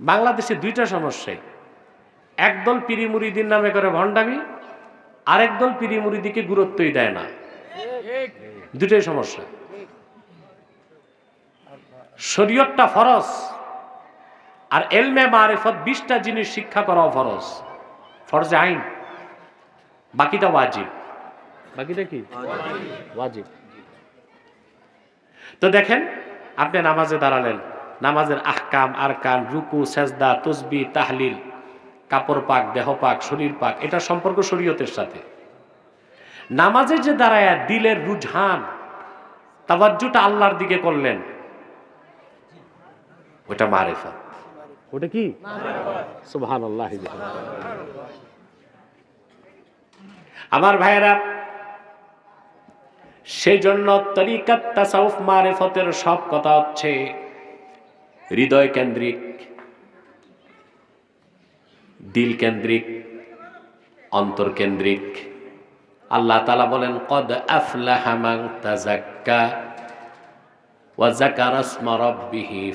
বাংলাদেশে দুইটা সমস্যাই। একদল পিরি মুরিদির নামে করে ভণ্ডামি, আরেক দল পিরি মুরিদিকে গুরুত্বই দেয় না। দুটোই সমস্যা। শরীয়তটা ফরজ, আর এলমে মারেফত বিশটা জিনিস শিক্ষা করাও ফরজ। ফরজে আইন, বাকিটা ওয়াজিব। বাকিটা কি? ওয়াজিব। তো দেখেন, আপনি নামাজে দাঁড়ালেন। নামাজের আহকাম আরকান রুকু সেজদা তসবি তাহলিল কাপড় পাক দেহ পাক শরীর পাক এটা সম্পর্ক শরীয়তের সাথে। নামাজে যে দাঁড়ায় দিলের রুঝান তাবাজ্জুটা আল্লাহর দিকে করলেন ওটা মারেফত। ওটা কি? সুবহান আল্লাহ আমার ভাইয়েরা সেই জন্য তরিকাত তাসাউফ মারেফতের সব কথা হচ্ছে হৃদয় কেন্দ্রিক, দিল কেন্দ্রিক, অন্তর কেন্দ্রিক। আল্লাহ তালা বলেন, কদ আফলাহামাং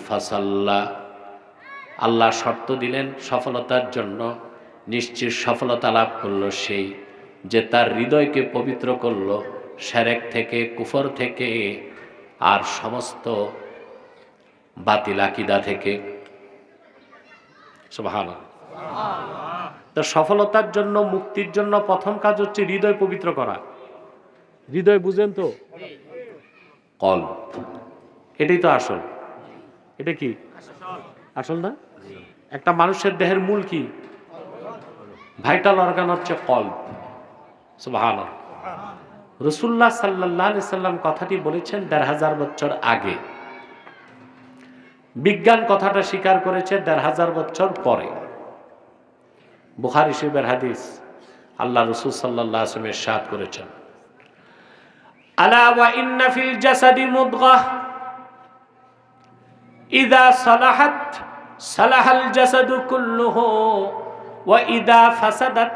ফাসাল্লা। আল্লাহ শর্ত দিলেন, সফলতার জন্য নিশ্চিত সফলতা লাভ করল সেই যে তার হৃদয়কে পবিত্র করল, সেরেক থেকে, কুফর থেকে, আর সমস্ত বাতিল আকিদা থেকে। সুবহান তো সফলতার জন্য মুক্তির জন্য প্রথম কাজ হচ্ছে হৃদয় পবিত্র করা। হৃদয় বুঝেন তো? কল। এটাই তো আসল। এটা কি? আসল না? একটা মানুষের দেহের মূল কি? ভাইটাল অর্গান হচ্ছে কল। সুবহান রসুল্লাহ সাল্লাহ সাল্লাম কথাটি বলেছেন দেড় হাজার বছর আগে। বিজ্ঞান কথাটা স্বীকার করেছে দেড় হাজার বছর পরে। বুখারি শিবের হাদিস আল্লাহ রসুল সাল্লাহ আসলামের সাদ করেছেন। সালাহাল জাসাদু কুল্লুহু, ওয়া ইদা ফাসাদাত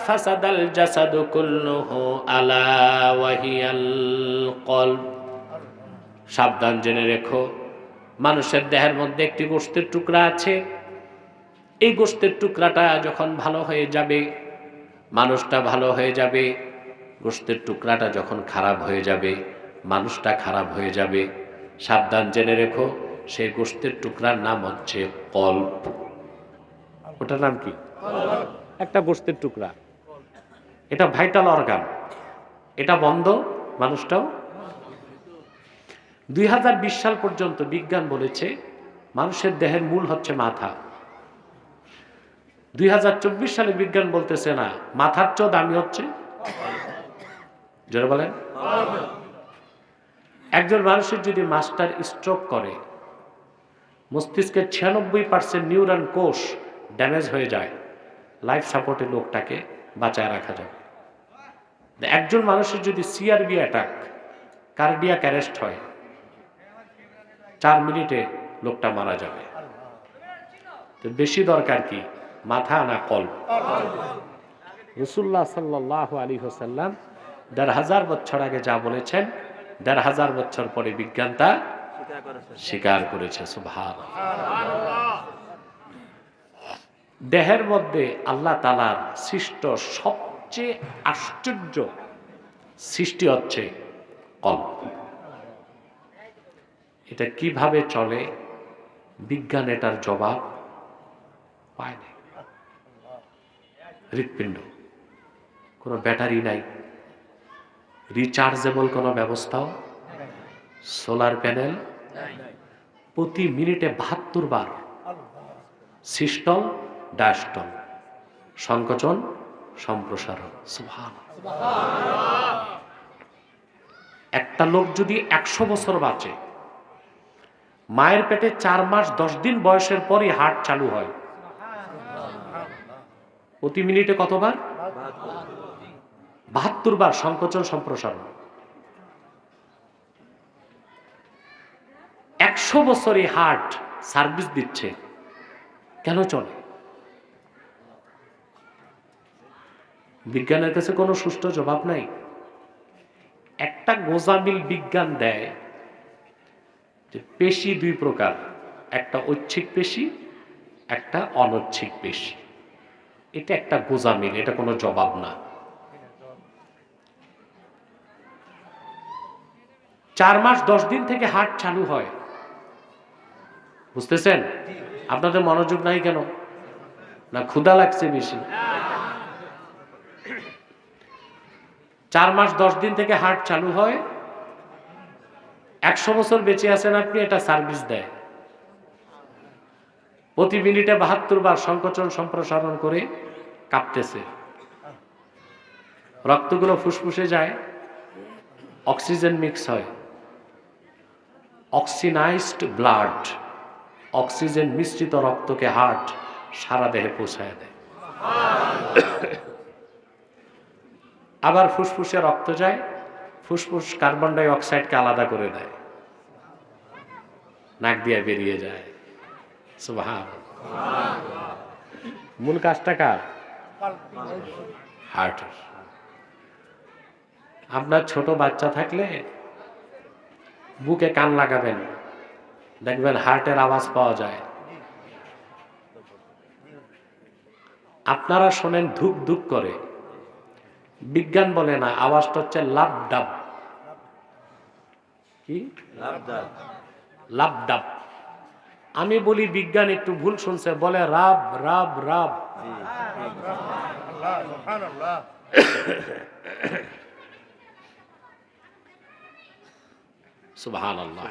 আলা সাবধান জেনে রেখো। মানুষের দেহের মধ্যে একটি গোষ্ঠের টুকরা আছে। এই গোষ্ঠের টুকরাটা যখন ভালো হয়ে যাবে, মানুষটা ভালো হয়ে যাবে, গোষ্ঠের টুকরাটা যখন খারাপ হয়ে যাবে, মানুষটা খারাপ হয়ে যাবে, সাবধান জেনে রেখো সেই গোষ্ঠের টুকরার নাম হচ্ছে কল্প ওটার নাম কি? একটা গোষ্ঠের টুকরা। এটা ভাইটাল অর্গান। এটা বন্ধ, মানুষটাও দুই হাজার বিশ সাল পর্যন্ত বিজ্ঞান বলেছে মানুষের দেহের মূল হচ্ছে মাথা। দুই হাজার চব্বিশ সালে বিজ্ঞান বলতেছে না, মাথার চেয়েও দামি হচ্ছে। বলেন। একজন মানুষের যদি মাস্টার স্ট্রোক করে, মস্তিষ্কের ছিয়ানব্বই পার্সেন্ট নিউরন কোষ ড্যামেজ হয়ে যায়। লাইফ সাপোর্টে লোকটাকে বাঁচায় রাখা যাবে একজন মানুষের যদি সিআরবি অ্যাটাক, কার্ডিয়াক অ্যারেস্ট হয় চার মিনিটে লোকটা মারা যাবে। তো বেশি দরকার কি? মাথা না কল? রসুল্লাহ সাল্লাহ আলী হোসাল্লাম দেড় হাজার বছর আগে যা বলেছেন, দেড় হাজার বছর পরে বিজ্ঞান তা স্বীকার করেছে সুভাষ দেহের মধ্যে আল্লাহ তালার সৃষ্ট সবচেয়ে আশ্চর্য সৃষ্টি হচ্ছে কল্প। এটা কীভাবে চলে? বিজ্ঞান এটার জবাব পায় না হৃৎপিণ্ড। কোনো ব্যাটারি নাই। রিচার্জেবল কোনো ব্যবস্থাও সোলার প্যানেল প্রতি মিনিটে বাহাত্তর বার। সিস্টল ডায়াস্টল সংকোচন, সম্প্রসারণ। একটা লোক যদি একশো বছর বাঁচে মায়ের পেটে চার মাস, দশ দিন বয়সের পরই হাট চালু হয়। প্রতি মিনিটে কতবার? বাহাত্তর বার সংকোচন সম্প্রসারণ। একশো বছরে হার্ট সার্ভিস দিচ্ছে। কেন চলে? বিজ্ঞানের কাছে কোনো সুষ্ঠু জবাব নাই। একটা গোজামিল বিজ্ঞান দেয় যে পেশি দুই প্রকার, একটা ঐচ্ছিক পেশি, একটা অনৈচ্ছিক পেশি। এটা একটা গোজামিল, এটা কোনো জবাব না। চার মাস দশ দিন থেকে হাট চালু হয়। বুঝতেছেন? আপনাদের মনোযোগ নাই কেন? না ক্ষুধা লাগছে বেশি। চার মাস দশ দিন থেকে হাট চালু হয়। একশো বছর বেঁচে আছেন আপনি, এটা সার্ভিস দেয়। প্রতি মিনিটে বাহাত্তর বার সংকোচন সম্প্রসারণ করে কাঁপতেছে। রক্তগুলো ফুসফুসে যায় অক্সিজেন মিক্স হয়। অক্সিনাইজড ব্লাড অক্সিজেন মিশ্রিত রক্তকে হার্ট সারা দেহে পৌঁছায় দেয়। আবার ফুসফুসে রক্ত যায় ফুসফুস কার্বন ডাই অক্সাইডকে আলাদা করে দেয়। নাক দিয়ে বেরিয়ে যায়। সুবহান মূল কাজটা কার? হার্টের। আপনার ছোট বাচ্চা থাকলে বুকে কান লাগাবেন। দেখবেন হার্টের আওয়াজ পাওয়া যায়। আপনারা শোনেন ধুক ধুক করে। বিজ্ঞান বলে না, আওয়াজটা হচ্ছে লাভ ডাব। কি? লাভ ডাব আমি বলি বিজ্ঞান একটু ভুল শুনছে বলে রাব রাব রাব। সুবাহ সুবহান আল্লাহ